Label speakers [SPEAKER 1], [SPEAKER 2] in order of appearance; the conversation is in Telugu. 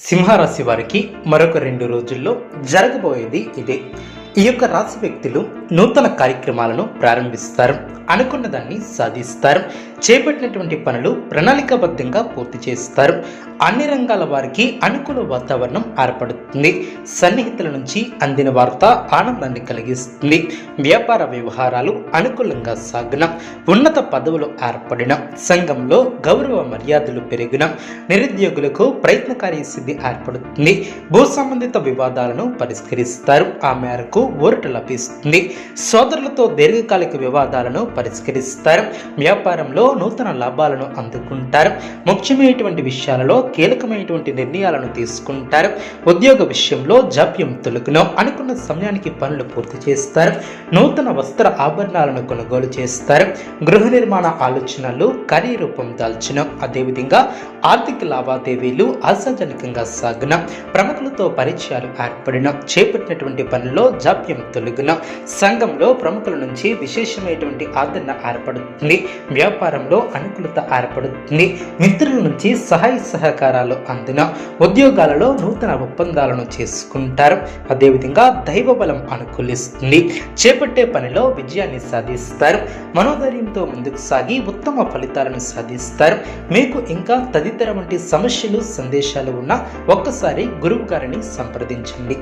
[SPEAKER 1] సింహరాశి వారికి మరొక రెండు రోజుల్లో జరగబోయేది ఇదే. ఈ యొక్క రాశి వ్యక్తులు నూతన కార్యక్రమాలను ప్రారంభిస్తారు. అనుకున్న దాన్ని సాధిస్తారు. చేపట్టినటువంటి పనులు ప్రణాళికాబద్ధంగా పూర్తి చేస్తారు. అన్ని రంగాల వారికి అనుకూల వాతావరణం ఏర్పడుతుంది. సన్నిహితుల నుంచి అందిన వార్త ఆనందాన్ని కలిగిస్తుంది. వ్యాపార వ్యవహారాలు అనుకూలంగా సాగిన ఉన్నత పదవులు ఏర్పడిన సంఘంలో గౌరవ మర్యాదలు పెరిగిన నిరుద్యోగులకు ప్రయత్నకారి సిద్ధి ఏర్పడుతుంది. భూ సంబంధిత వివాదాలను పరిష్కరిస్తారు. ఆ మేరకు ఊరట లభిస్తుంది. సోదరులతో దీర్ఘకాలిక వివాదాలను పరిష్కరిస్తారు. వ్యాపారంలో నూతన లాభాలను అందుకుంటారు. ముఖ్యమైనటువంటి విషయాలలో కీలకమైనటువంటి నిర్ణయాలను తీసుకుంటారు. ఉద్యోగ విషయంలో జాప్యం తొలగును అనుకున్న సమయానికి పనులు పూర్తి చేస్తారు. నూతన వస్త్ర ఆభరణాలను కొనుగోలు చేస్తారు. గృహ నిర్మాణ ఆలోచనలు కార్యరూపం దాల్చిన. అదేవిధంగా ఆర్థిక లావాదేవీలు ఆశాజనకంగా సాగిన. ప్రముఖులతో పరిచయాలు ఏర్పడిన. చేపట్టినటువంటి పనుల్లో జాప్యం తొలగిన సంఘంలో ప్రముఖుల నుంచి విశేషమైనటువంటి ఆదరణ ఏర్పడుతుంది. వ్యాపారంలో అనుకూలత ఏర్పడుతుంది. మిత్రుల నుంచి సహాయ సహకారాలు అందిన ఉద్యోగాలలో నూతన ఒప్పందాలను చేసుకుంటారు. అదేవిధంగా దైవ బలం అనుకూలిస్తుంది. చేపట్టే పనిలో విజయాన్ని సాధిస్తారు. మనోధైర్యంతో ముందుకు సాగి ఉత్తమ ఫలితాలను సాధిస్తారు. మీకు ఇంకా తదితర వంటి సమస్యలు సందేశాలు ఉన్న ఒక్కసారి గురువు గారిని సంప్రదించండి.